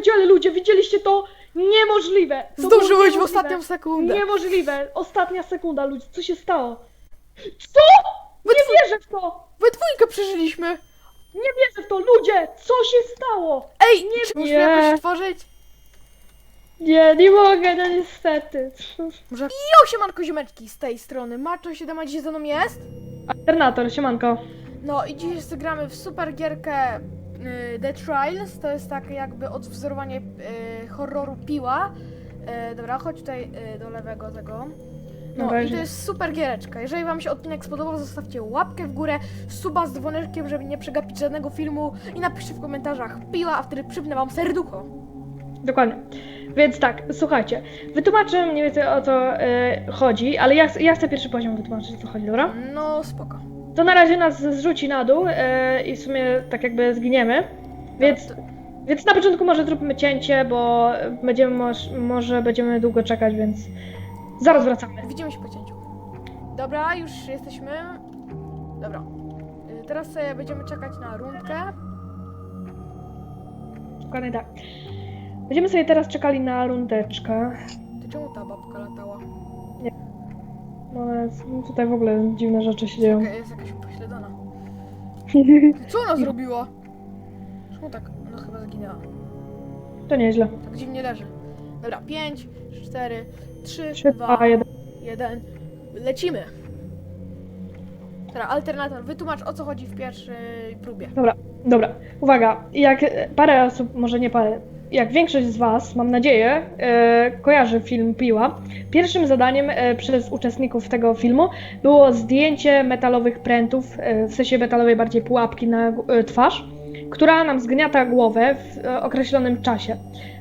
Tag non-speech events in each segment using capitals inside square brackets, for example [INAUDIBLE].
pierdziele, ludzie, widzieliście to? Niemożliwe! To było Zdążyłeś w niemożliwe. ostatnią sekundę. Niemożliwe! Ostatnia sekunda, ludzie, co się stało? Co? Nie wierzę w to! We dwójkę przeżyliśmy. Nie wierzę w to, ludzie! Co się stało? Ej, Nie- czy musimy nie. jakoś stworzyć? Nie, nie mogę, no niestety. Może... Jo, siemanko ziomeczki z tej strony. Macho 7 a dzisiaj ze mną jest? Alternator, siemanko. No i dzisiaj zagramy w super gierkę The Trials. To jest takie jakby odwzorowanie y, horroru piła. Y, dobra, chodź tutaj y, do lewego tego. No i to jest super giereczka. Jeżeli wam się odcinek spodobał, zostawcie łapkę w górę, suba z dzwoneczkiem, żeby nie przegapić żadnego filmu i napiszcie w komentarzach piła, a wtedy przypnę wam serducho. Dokładnie. Więc tak, słuchajcie, wytłumaczę mniej więcej o co chodzi, ale ja, ja chcę pierwszy poziom wytłumaczyć o co chodzi, dobra? No spoko. To na razie nas zrzuci na dół e, i w sumie tak jakby zginiemy, więc, to- więc na początku może zróbmy cięcie, bo będziemy moż, może będziemy długo czekać, więc zaraz wracamy. Widzimy się po cięciu. Dobra, już jesteśmy. Dobra. Y, Teraz sobie będziemy czekać na rundkę. Dokładnie tak. Będziemy sobie teraz czekali na rundeczkę. Ty czemu ta babka latała? No tutaj w ogóle dziwne rzeczy się dzieją. Jaka- Jest jakaś upośledzona. [LAUGHS] Co ona zrobiła? Czemu tak? No chyba zginęła. To nieźle. Tak dziwnie leży. Dobra, 5, 4, 3, 3, 2, 2, 1. 1. Lecimy. Dobra, alternator, wytłumacz o co chodzi w pierwszej próbie. Dobra, uwaga, jak parę osób, może nie parę, jak większość z Was, mam nadzieję, e, kojarzy film Piła, pierwszym zadaniem e, przez uczestników tego filmu było zdjęcie metalowych prętów, e, w sensie metalowej bardziej pułapki na twarz, która nam zgniata głowę w określonym czasie.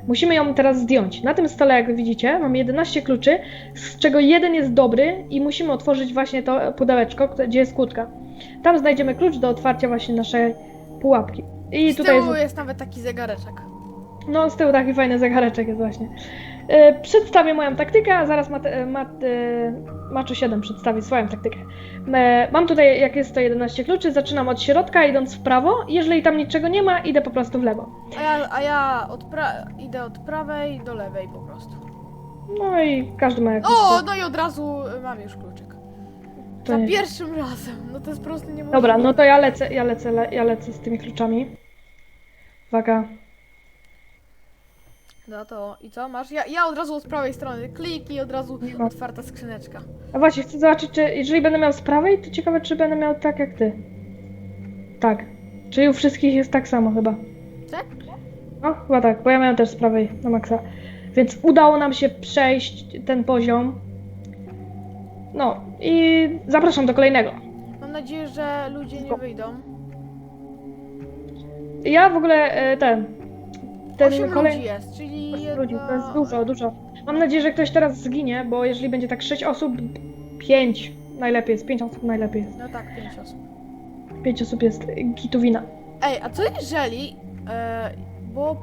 Musimy ją teraz zdjąć. Na tym stole, jak widzicie, mamy 11 kluczy, z czego jeden jest dobry i musimy otworzyć właśnie to pudełeczko, gdzie jest kłódka. Tam znajdziemy klucz do otwarcia właśnie naszej pułapki. I Z tutaj tyłu jest, jest nawet taki zegareczek. No z tyłu taki fajny zegareczek jest właśnie. E, przedstawię moją taktykę, a zaraz Mat, e, Mat, e, Maczu 7 przedstawi swoją taktykę. Mam tutaj, jak jest to 11 kluczy, zaczynam od środka, idąc w prawo. Jeżeli tam niczego nie ma, idę po prostu w lewo. A ja, a ja od pra- idę od prawej do lewej po prostu. No i każdy ma jakiś... O, no i od razu mam już kluczyk. to Za nie- pierwszym razem. No to jest po prostu niemożliwe. Dobra, no to ja lecę, ja lecę, le, ja lecę z tymi kluczami. Uwaga. No to i co masz? Ja, ja od razu od prawej strony klik i od razu ma. otwarta skrzyneczka. A właśnie, chcę zobaczyć, czy jeżeli będę miał z prawej, to ciekawe, czy będę miał tak jak ty. Tak. Czyli u wszystkich jest tak samo chyba. Tak? No, chyba tak, bo ja miałem też z prawej na maksa. Więc udało nam się przejść ten poziom. No i zapraszam do kolejnego. Mam nadzieję, że ludzie nie wyjdą. Ja w ogóle e, ten. Ten Osiem kolej- ludzi jest, czyli Osiem jedna... ludzi, to jest dużo, dużo. Mam nadzieję, że ktoś teraz zginie, bo jeżeli będzie tak 6 osób, 5 najlepiej jest, 5 osób najlepiej jest. No tak, pięć osób. 5 osób jest gitowina. Ej, a co jeżeli... E, bo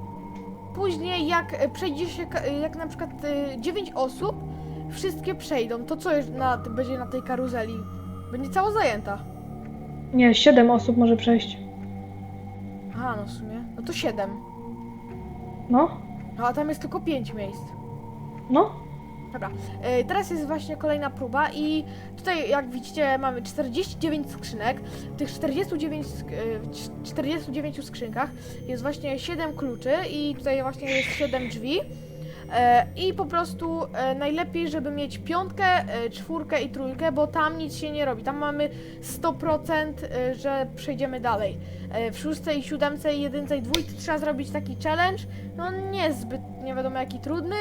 później jak przejdzie się, jak na przykład e, 9 osób, wszystkie przejdą, to co jest na, będzie na tej karuzeli? Będzie cała zajęta. Nie, 7 osób może przejść. Aha, no w sumie. No to 7. No, No a tam jest tylko 5 miejsc. no. Dobra, e, teraz jest właśnie kolejna próba i tutaj jak widzicie mamy 49 skrzynek. W tych 49, sk- e, w cz- 49 skrzynkach jest właśnie 7 kluczy i tutaj właśnie jest 7 drzwi. E, I po prostu e, najlepiej, żeby mieć piątkę, e, czwórkę i trójkę, bo tam nic się nie robi. Tam mamy 100%, e, że przejdziemy dalej. W szóstej, siódemce, jedynce i dwójce trzeba zrobić taki challenge. No nie jest zbyt, nie wiadomo jaki trudny,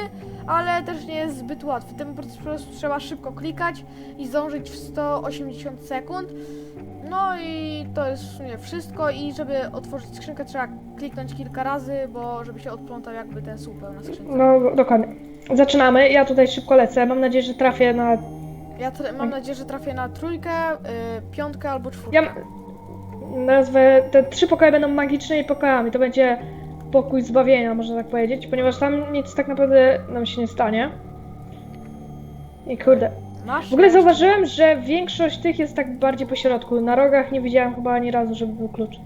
ale też nie jest zbyt łatwy. Tym po prostu trzeba szybko klikać i zdążyć w 180 sekund. No i to jest w sumie wszystko i żeby otworzyć skrzynkę trzeba kliknąć kilka razy, bo żeby się odplątał jakby ten supeł na skrzynce. No, dokładnie. Zaczynamy. Ja tutaj szybko lecę. Mam nadzieję, że trafię na. Ja mam nadzieję, że trafię na trójkę, y, piątkę albo czwórkę. Ja nazwę. Te trzy pokoje będą magicznymi pokojami. To będzie pokój zbawienia, można tak powiedzieć, ponieważ tam nic tak naprawdę nam się nie stanie. I kurde. Masz? W ogóle zauważyłem, że większość tych jest tak bardziej po środku. Na rogach nie widziałem chyba ani razu, żeby był klucz.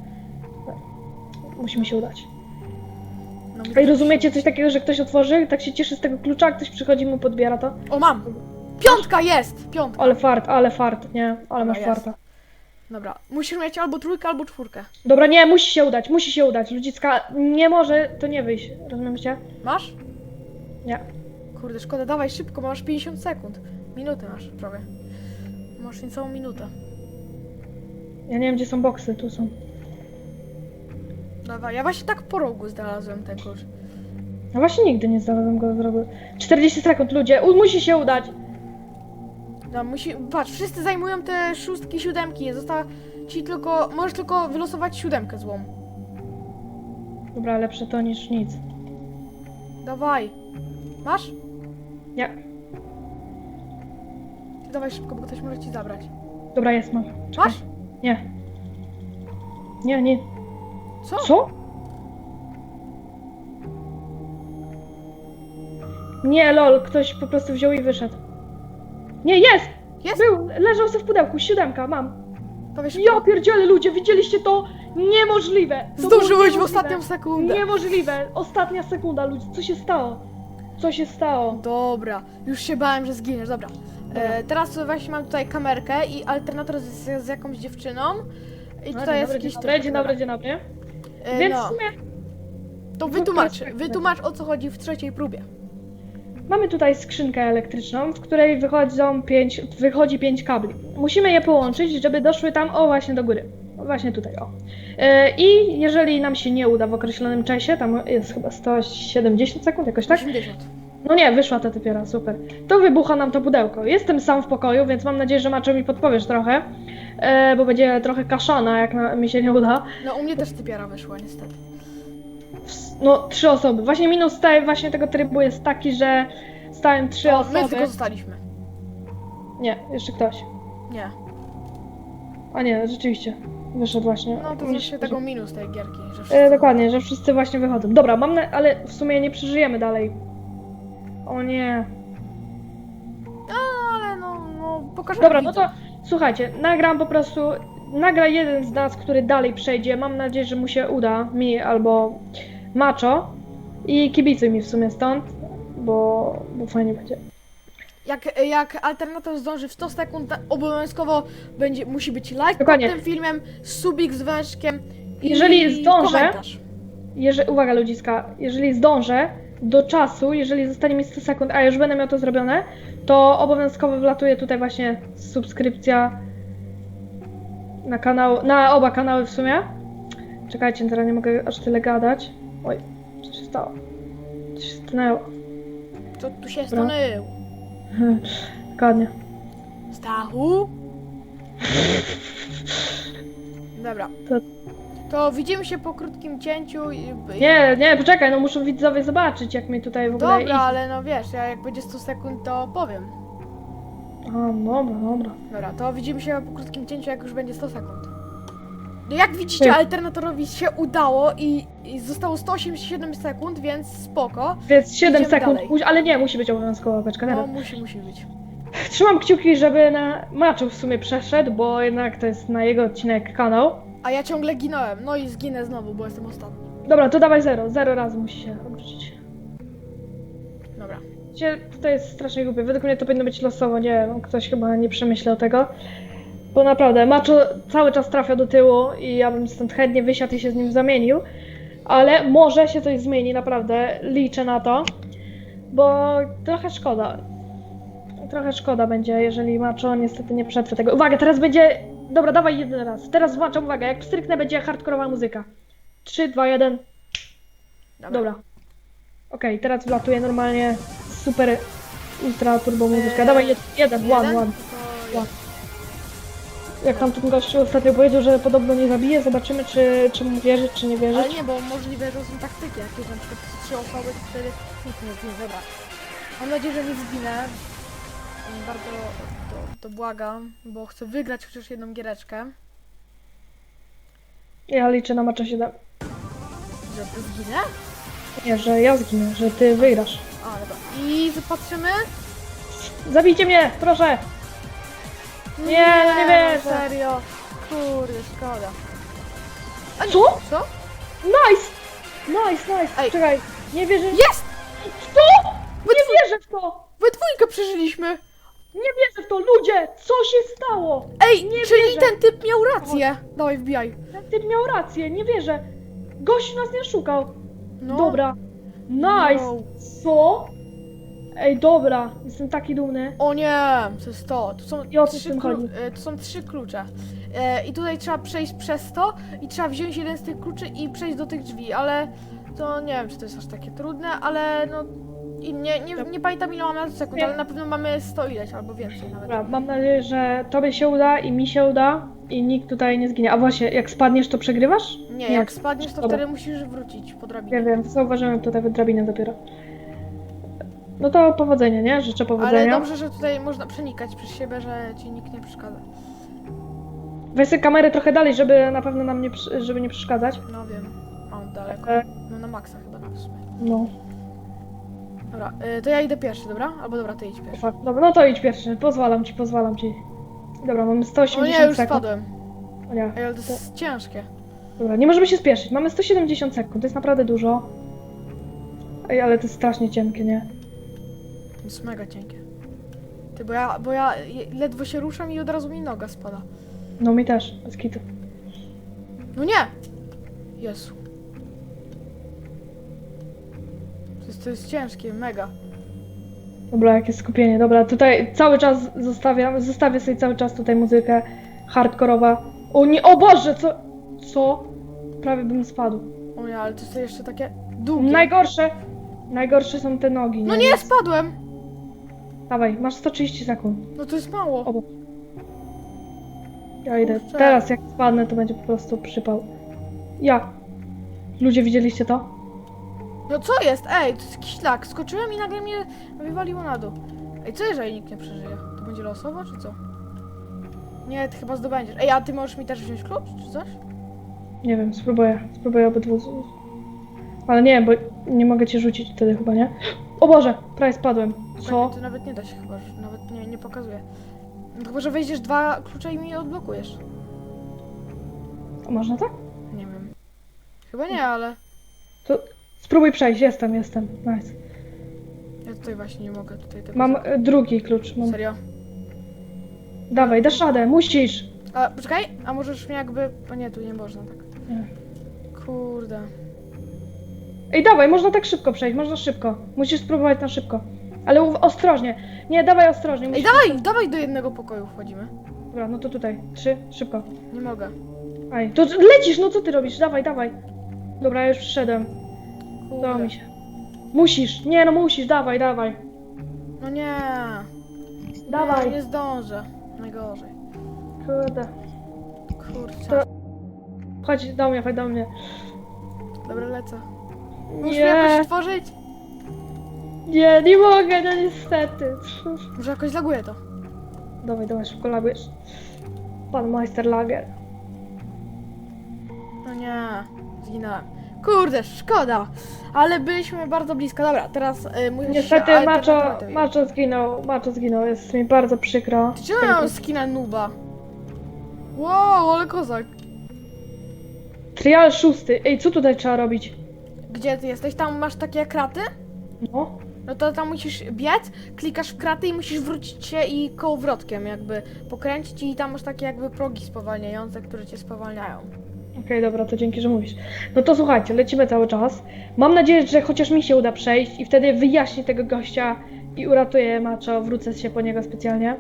Musimy się udać. No, mi Ej, rozumiecie coś takiego, że ktoś otworzy, tak się cieszy z tego klucza, a ktoś przychodzi mu podbiera to? O, mam! Piątka jest! Piątka. Ale fart, ale fart, nie? Ale masz jest. farta. Dobra, musisz mieć albo trójkę, albo czwórkę. Dobra, nie, musi się udać, musi się udać. Ludzicka nie może to nie wyjść. Rozumiecie? Masz? Nie. Kurde, szkoda, dawaj szybko, bo masz 50 sekund. Minutę masz prawie. Masz niecałą minutę. Ja nie wiem, gdzie są boksy, tu są. Dawaj, ja właśnie tak po rogu znalazłem ten klucz. No właśnie nigdy nie znalazłem go zrobił. 40 sekund, ludzie, u, musi się udać. No, musi... Patrz, wszyscy zajmują te szóstki, siódemki. Została ci tylko... Możesz tylko wylosować siódemkę złą. Dobra, lepsze to niż nic. Dawaj. Masz? Nie. Dawaj szybko, bo ktoś może ci zabrać. Dobra, jest, mam. Czekaj. Masz? Nie. Nie, nie. Co? Co? Nie, lol, ktoś po prostu wziął i wyszedł. Nie, jest! Jest? Był, leżał sobie w pudełku, siódemka, mam. Szybko. Ja pierdzielę ludzie, widzieliście to? Niemożliwe! To było Zdążyłeś w niemożliwe. ostatnią sekundę. Niemożliwe! Ostatnia sekunda, ludzie, co się stało? Co się stało? Dobra, już się bałem, że zginiesz, dobra. E, teraz właśnie mam tutaj kamerkę i alternator z, z jakąś dziewczyną. I No, tutaj jest dobry, jakiś... dzień dobry, dobry, dzień dobry. E, Więc no, w sumie to wytłumacz, perspektywy. wytłumacz o co chodzi w trzeciej próbie. Mamy tutaj skrzynkę elektryczną, w której wychodzą pięć, wychodzi pięć kabli. Musimy je połączyć, żeby doszły tam, o właśnie do góry. O, Właśnie tutaj, o. E, I jeżeli nam się nie uda w określonym czasie, tam jest chyba 170 sekund, jakoś tak? 80. No nie, wyszła ta dopiero, super. To wybucha nam to pudełko. Jestem sam w pokoju, więc mam nadzieję, że Maczo mi podpowiesz trochę, e, bo będzie trochę kaszana, jak na, mi się nie uda. No u mnie też typiara wyszła niestety. No, trzy osoby. Właśnie minus tej, właśnie tego trybu jest taki, że stałem trzy O, my osoby. tylko zostaliśmy. Nie, jeszcze ktoś. Nie. A nie, rzeczywiście. Wyszedł właśnie. No to Mi właśnie się- tego minus tej gierki. Że wszyscy E, dokładnie, że wszyscy właśnie wychodzą. Dobra, mam na... ale w sumie nie przeżyjemy dalej. O nie. No ale no, no pokażę. Dobra, no to słuchajcie, nagram po prostu. Nagra jeden z nas, który dalej przejdzie. Mam nadzieję, że mu się uda, mi albo Macho. I kibicuj mi w sumie stąd, bo, bo fajnie będzie. Jak, jak alternator zdąży w 100 sekund, obowiązkowo będzie, musi być like Dokładnie. pod tym filmem, subik z weszkiem i Jeżeli zdążę- komentarz. Jeżeli, uwaga ludziska, jeżeli zdążę do czasu, jeżeli zostanie mi 100 sekund, a już będę miał to zrobione, to obowiązkowo wlatuje tutaj właśnie subskrypcja na kanał, na oba kanały w sumie. Czekajcie, teraz nie mogę aż tyle gadać. Oj, co się stało? Co się stanęło? Co tu się Dobra. stanęło? [LAUGHS] Dokładnie. Stachu? Dobra. To- To widzimy się po krótkim cięciu. I, Nie, nie, poczekaj, no muszą widzowie zobaczyć, jak mi tutaj w ogóle Dobra, ale no wiesz, ja jak będzie 100 sekund, to powiem. A, dobra, dobra. Dobra, to widzimy się po krótkim cięciu, jak już będzie 100 sekund. No jak widzicie, alternatorowi się udało i, i zostało 187 sekund, więc spoko. Więc 7 Idziemy sekund, dalej. ale nie, musi być obowiązkowa beczka No teraz. musi, musi być. Trzymam kciuki, żeby na Maczu w sumie przeszedł, bo jednak to jest na jego odcinek kanał. A ja ciągle ginąłem, no i zginę znowu, bo jestem ostatni. Dobra, to dawaj zero. Zero razy musi się obrócić. Dobra. Wiecie, to jest strasznie głupie. Według mnie to powinno być losowo, nie wiem, ktoś chyba nie przemyślał tego. Bo naprawdę, Maczo cały czas trafia do tyłu i ja bym stąd chętnie wysiadł i się z nim zamienił. Ale może się coś zmieni, naprawdę. Liczę na to. Bo trochę szkoda. Trochę szkoda będzie, jeżeli Maczo niestety nie przetrwa tego. Uwaga, teraz będzie... Dobra, dawaj jeden raz. Teraz włączam, uwaga, jak stryknę będzie hardkorowa muzyka. 3, 2, 1. Dobra. Okej, teraz wlatuje normalnie super ultra turbo muzyka. Eee, Dawaj jed, jeden, one, Jeden? one. To One. Jak tam ten gościu ostatnio powiedział, że podobno nie zabije, zobaczymy czy, czy mu wierzyć, czy nie Ale wierzyć. nie, bo możliwe, że są taktyki jakieś, na przykład trzy osoby, wtedy nikt nie zginie, dobra. Mam nadzieję, że nie zginę. Mm, Bardzo to, to błagam, bo chcę wygrać chociaż jedną giereczkę. Ja liczę na macza 7. Że to zginę? Nie, że ja zginę, że ty wygrasz. A, dobra. I zapatrzymy. Zabijcie mnie, proszę! Nie, no nie wierzę. Serio. Kurde, szkoda. A nie, Co? Co? Nice! Nice, nice. Ej. Czekaj, nie wierzę. Jest! Co? Nie wierzę w to! We dwójkę przeżyliśmy! Nie wierzę w to, ludzie! Co się stało? Ej, Nie czyli wierzę. ten typ miał rację! Dawaj, wbijaj. Ten typ miał rację, nie wierzę. Gość nas nie szukał. No. Dobra. Nice. No. Co? Ej, dobra. Jestem taki dumny. O nie, to jest to. Tu są, I o co w trzy, tym klu- chodzi? e, tu są trzy klucze. E, I tutaj trzeba przejść przez to i trzeba wziąć jeden z tych kluczy i przejść do tych drzwi, ale to nie wiem, czy to jest aż takie trudne, ale no... I nie, nie, nie pamiętam ile mamy na sekund, Nie. ale na pewno mamy 100 ileś albo więcej nawet. Dobra, mam nadzieję, że tobie się uda i mi się uda i nikt tutaj nie zginie. A właśnie, jak spadniesz, to przegrywasz? Nie, Nie. jak spadniesz, to Dobra. wtedy musisz wrócić po drabinie. Ja wiem, zauważyłem tutaj drabinę dopiero. No to powodzenia, nie? Życzę Ale powodzenia. dobrze, że tutaj można przenikać przez siebie, że ci nikt nie przeszkadza. Weź sobie kamerę trochę dalej, żeby na pewno nam nie, przy- żeby nie przeszkadzać. No wiem, mam daleko. E, No na maksa chyba na w sumie. no, Dobra, y, to ja idę pierwszy, dobra? Albo dobra, ty idź pierwszy. Dobra, no to idź pierwszy, pozwalam ci, pozwalam ci. Dobra, mamy O 180 nie, już sekund. spadłem. O nie. Ej, ale to jest ciężkie. Dobra, nie możemy się spieszyć. Mamy 170 sekund, to jest naprawdę dużo. Ej, ale to jest strasznie cienkie, nie? To jest mega cienkie. Ty, bo ja, bo ja je- ledwo się ruszam i od razu mi noga spada. No mi też, bez kitu. No nie! Jezu. To jest, to jest ciężkie, mega. Dobra, jakie skupienie. Dobra, tutaj cały czas zostawiam, zostawię sobie cały czas tutaj muzykę hardkorowa. O nie, o Boże, co? Co? Prawie bym spadł. O nie, ale to jest jeszcze takie długie. Najgorsze, najgorsze są te nogi. No nie, spadłem! Dawaj, masz 130 sekund. No to jest mało. O. Ja idę. Kurczę. Teraz jak spadnę, to będzie po prostu przypał. Ja. Ludzie, widzieliście to? No co jest? Ej, to jest jakiś lak. Skoczyłem i nagle mnie wywaliło na dół. Ej, co jeżeli nikt nie przeżyje? To będzie losowo, czy co? Nie, ty chyba zdobędziesz. Ej, a ty możesz mi też wziąć klucz, czy coś? Nie wiem, spróbuję. Spróbuję obydwu. z- Ale nie, bo nie mogę cię rzucić wtedy chyba, nie? O Boże, prawie spadłem. Co? To nawet nie da się chyba, że nawet nie, nie pokazuje. No chyba, że wejdziesz dwa klucze i mi je odblokujesz. A można tak? Nie wiem. Chyba nie, ale To spróbuj przejść, jestem, jestem. Nice. ja tutaj właśnie nie mogę tutaj tego Mam e, drugi klucz. Mam. Serio? Dawaj, dasz radę, musisz. A, poczekaj, a możesz mnie jakby... O nie, tu nie można tak. Nie. Kurde. Ej, dawaj, można tak szybko przejść, można szybko. Musisz spróbować na szybko. Ale ostrożnie. Nie, dawaj ostrożnie. Ej, Musisz... dawaj, dawaj do jednego pokoju wchodzimy. Dobra, no to tutaj. Trzy, szybko. Nie mogę. Aj, to lecisz, no co ty robisz? Dawaj, dawaj. Dobra, ja już przyszedłem. Udało mi się. Musisz, nie no musisz, dawaj, dawaj. No nie. Dawaj. Nie, zdążę. Najgorzej. Kurde. Kurczę. Chodź do mnie, chodź do mnie. Dobra, lecę. Muszę jakoś Nie, stworzyć. nie, nie mogę, no niestety. Może jakoś laguję to. Dawaj, dawaj, szybko lagujesz. Pan Meister Lager. No nie. Zginąłem. Kurde, szkoda. Ale byliśmy bardzo blisko. Dobra, teraz y, musisz Niestety się Macho, Macho zginął, Macho zginął, jest mi bardzo przykro. Czemu ja mam skina nuba? Wow, ale kozak. Trial szósty. Ej, co tutaj trzeba robić? Gdzie ty jesteś? Tam masz takie kraty? No. No to tam musisz biec, klikasz w kraty i musisz wrócić się i kołowrotkiem jakby pokręcić i tam masz takie jakby progi spowalniające, które cię spowalniają. Okej, dobra, to dzięki, że mówisz. No to słuchajcie, lecimy cały czas. Mam nadzieję, że chociaż mi się uda przejść i wtedy wyjaśnię tego gościa i uratuję Macho, wrócę się po niego specjalnie.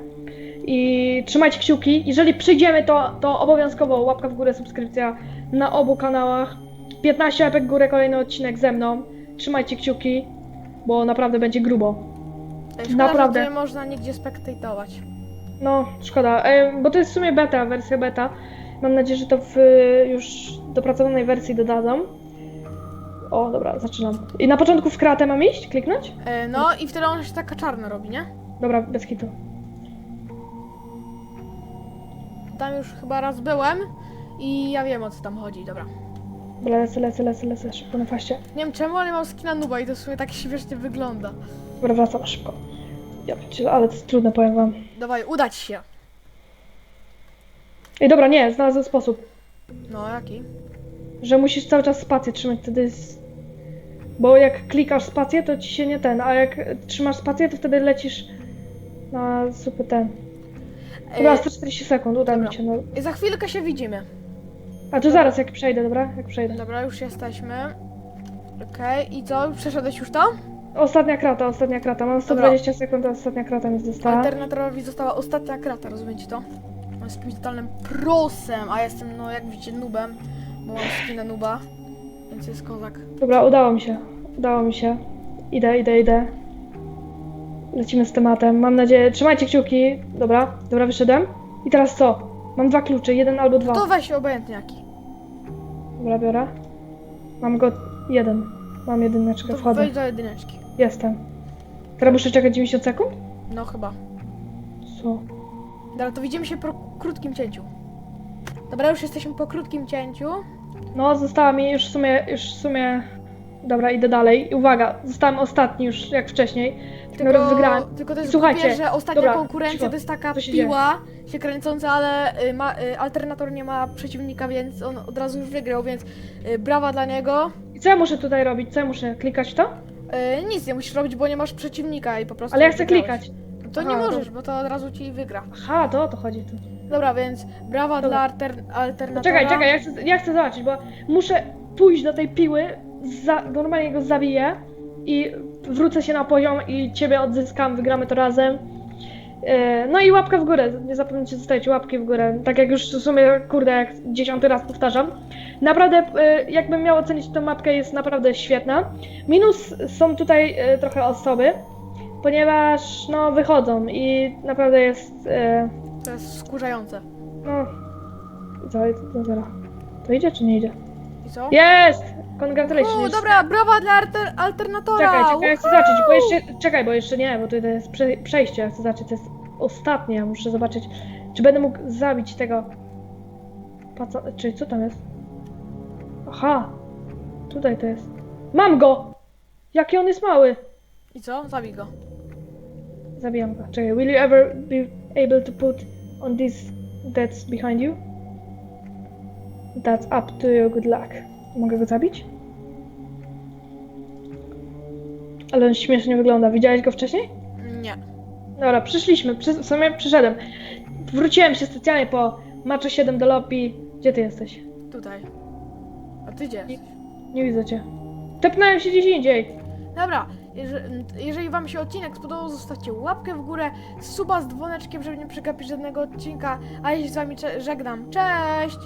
I trzymajcie kciuki. Jeżeli przyjdziemy, to, to obowiązkowo łapka w górę, subskrypcja na obu kanałach. 15 łapek górę, kolejny odcinek ze mną. Trzymajcie kciuki, bo naprawdę będzie grubo. Szkoda, Naprawdę. że nie można nigdzie spektatować. No, szkoda, e, bo to jest w sumie beta, wersja beta. Mam nadzieję, że to w już dopracowanej wersji dodadzą. O, dobra, zaczynam. I na początku w kratę mam iść? Kliknąć? E, no i wtedy ona się taka czarna robi, nie? Dobra, bez kitu. Tam już chyba raz byłem i ja wiem o co tam chodzi, dobra. Dobra, lecę, lecę, lecę, lecę, szybko na faście. Nie wiem czemu, ale mam skina nuba i to w sumie tak śmiesznie wygląda. Dobra, wracam szybko. Ja pierdzielę, ale to jest trudne, powiem wam. Dawaj, udać się. Ej, dobra, nie, znalazłem sposób. No, jaki? Że musisz cały czas spację trzymać, wtedy jest Bo jak klikasz spację, to ci się nie ten, a jak trzymasz spację, to wtedy lecisz na super ten. Dobra, E, 140 sekund, uda mi dobra. się. No. za chwilkę się widzimy. A to zaraz jak przejdę, dobra? Jak przejdę. Dobra, już jesteśmy. Okej, i co? Przeszedłeś już to? Ostatnia krata, ostatnia krata. Mam 120 sekund, a ostatnia krata mi została. Alternatorowi została ostatnia krata, rozumiecie to? On jest jakimś totalnym prosem, a ja jestem, no jak widzicie, nubem, bo mam skinę nuba, więc jest kozak. Dobra, udało mi się. Udało mi się. Idę, idę, idę. Lecimy z tematem. Mam nadzieję. Trzymajcie kciuki. Dobra, dobra, wyszedłem. I teraz co? Mam dwa klucze, jeden albo dwa. To weź obojętnie jaki. Dobra, biorę. Mam go jeden. Mam jedyneczkę, To wchodzę. wejdź do jedyneczki. Jestem. Teraz muszę czekać 90 sekund? No chyba. Co? Dobra, to widzimy się po krótkim cięciu. Dobra, już jesteśmy po krótkim cięciu. No, została mi już w sumie, już w sumie... Dobra, idę dalej. I uwaga, zostałem ostatni już, jak wcześniej. Tylko Tylko, wygrałem. tylko to jest Słuchajcie, głupie, że ostatnia dobra, konkurencja cicho. to jest taka Co się piła się kręcąca, ale y, ma, y, alternator nie ma przeciwnika, więc on od razu już wygrał, więc y, brawa dla niego. I co ja muszę tutaj robić? Co ja muszę? Klikać w to? Y, nic nie musisz robić, bo nie masz przeciwnika i po prostu Ale ja chcę wygrałeś. klikać. To Aha, nie możesz, dobra. bo to od razu ci wygra. Aha, to o to chodzi tu. Dobra, więc brawa Dobra. dla alter, alternatora. Czekaj, czekaj, ja chcę, ja chcę zobaczyć, bo muszę pójść do tej piły, za, normalnie go zabiję i wrócę się na poziom i ciebie odzyskam, wygramy to razem. E, No i łapka w górę, nie zapomnijcie zostawić łapki w górę, tak jak już w sumie, kurde, jak dziesiąty raz powtarzam. Naprawdę, e, jakbym miał ocenić tę mapkę, jest naprawdę świetna. Minus są tutaj e, trochę osoby, ponieważ no wychodzą i naprawdę jest, e, To jest skurzające. no, co, co, zero. To idzie czy nie idzie? I co? Jest! Congratulations. O, dobra, brawa dla alter, alternatora! Czekaj, czekaj, ja chcę zobaczyć, bo jeszcze, czekaj, bo jeszcze nie, bo to jest prze, przejście, ja chcę zobaczyć, to jest ostatnie, ja muszę zobaczyć, czy będę mógł zabić tego, paca, czy co tam jest? Aha, tutaj to jest, mam go! Jaki on jest mały! I co? Zabij go. Zabijam go, czekaj, will you ever be able to put on this that's behind you? That's up to you, good luck. Mogę go zabić? Ale on śmiesznie wygląda. Widziałeś go wcześniej? Nie. Dobra, przyszliśmy. Przy, w sumie przyszedłem. Wróciłem się specjalnie po Macho 7 do lobby. Gdzie ty jesteś? Tutaj. A ty gdzie? Nie- Nie widzę cię. Tepnąłem się gdzieś indziej. Dobra, jeżeli, jeżeli wam się odcinek spodobał, zostawcie łapkę w górę, suba z dzwoneczkiem, żeby nie przegapić żadnego odcinka, a ja się z wami żegnam. Cześć!